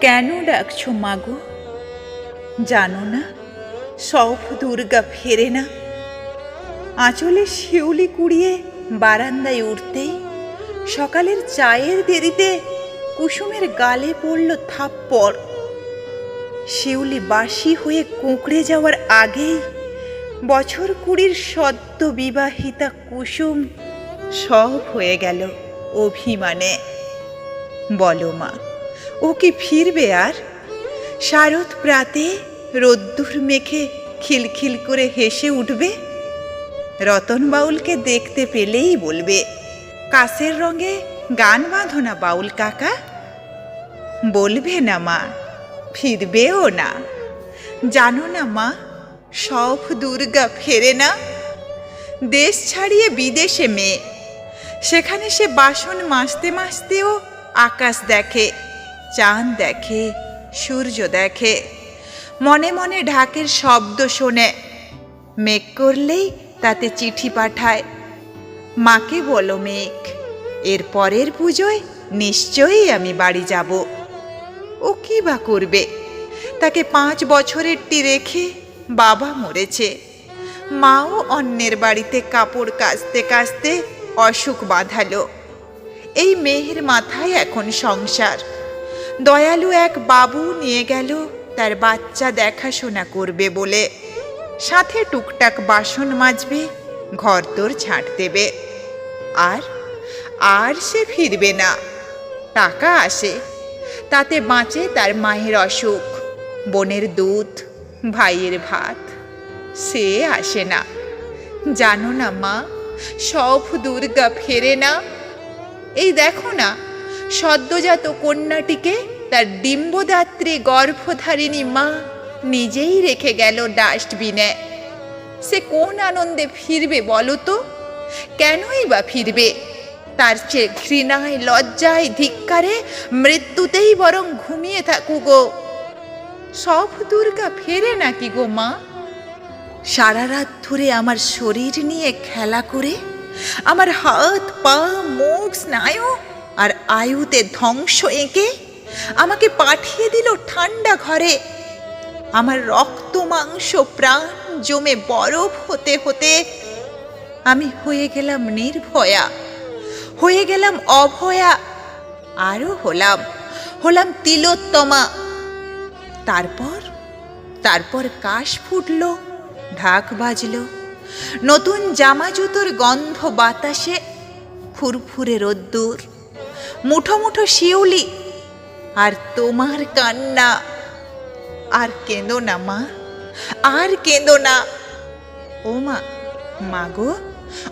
কেন ডাকছো মাগো? জানো না, সব দুর্গা ফেরে না। আঁচলে শিউলি কুড়িয়ে বারান্দায় উঠতেই সকালের চায়ের দেরিতে কুসুমের গালে পড়ল থাপ্পড়। শিউলি বাসি হয়ে কুঁকড়ে যাওয়ার আগেই বছর কুড়ির সদ্য বিবাহিতা কুসুম সব হয়ে গেল অভিমানে। বলো মা। ও কি ফিরবে আর? শারদ প্রাতে রোদ্দুর মেখে খিলখিল করে হেসে উঠবে? রতন বাউলকে দেখতে পেলেই বলবে কাসের রঙে গান বাঁধো না বাউল কাকা। বলবে না মা, ফিরবেও না। জানো না মা, সব দুর্গা ফেরে না। দেশ ছাড়িয়ে বিদেশে মেয়ে, সেখানে সে বাসন মাজতে মাজতেও আকাশ দেখে। চাঁদ দেখে, সূর্য দেখে। মনে মনে ঢাকের শব্দ শোনে। মেঘ করলেই তাতে চিঠি পাঠায়। মাকে বলো মেঘ, এর পরের পুজোয় নিশ্চয়ই আমি বাড়ি যাব। ও কি বা করবে? তাকে পাঁচ বছরেরটি রেখে বাবা মরেছে। মাও অন্যের বাড়িতে কাপড় কাচতে কাচতে অসুখ বাঁধালো। এই মেয়ের মাথায় এখন সংসার। দয়ালু এক বাবু নিয়ে গেল, তার বাচ্চা দেখাশোনা করবে বলে। সাথে টুকটাক বাসন মাজবে, ঘর তোর ঝাঁট দেবে। আর আর সে ফিরবে না। টাকা আসে, তাতে বাঁচে তার মায়ের অসুখ, বোনের দুধ, ভাইয়ের ভাত। সে আসে না। জানো না মা, সব দুর্গা ফেরে না। এই দেখো না সদ্যজাত কন্যাটিকে তার ডিম্বদাত্রী গর্ভধারিণী মা নিজেই রেখে গেল ডাস্টবিনে। সে কোন আনন্দে ফিরবে বলো তো? কেনই বা ফিরবে? তার চেয়ে ঘৃণায়, লজ্জায়, ধিক্কারে মৃত্যুতেই বরং ঘুমিয়ে থাকুক গো সব দুর্গা ফেরে নাকি গো মা? সারা রাত ধরে আমার শরীর নিয়ে খেলা করে, আমার হাত, পা, মুখ, স্নায়ু আর আয়ুতে ধ্বংস এঁকে আমাকে পাঠিয়ে দিল ঠান্ডা ঘরে। আমার রক্ত মাংস প্রাণ জমে বরফ হতে হতে আমি হয়ে গেলাম নির্ভয়া, হয়ে গেলাম অভয়া, আরও হলাম হলাম তিলোত্তমা। তারপর তারপর কাশ ফুটল, ঢাক বাজলো, নতুন জামা জুতোর গন্ধ বাতাসে, ফুরফুরে রোদ্দুর। মুঠো মুঠো শিউলি। আর তোমার কান্না। আর কেঁদো না, মা। আর কেঁদো না। ও মা মাগো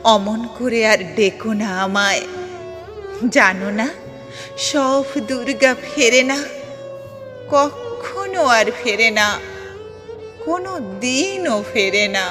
অমন করে আর ডেকো না আমায়। জানো না, সব দুর্গা ফেরে না। কখনো আর ফেরে না। কোনো দিনও ফেরে না।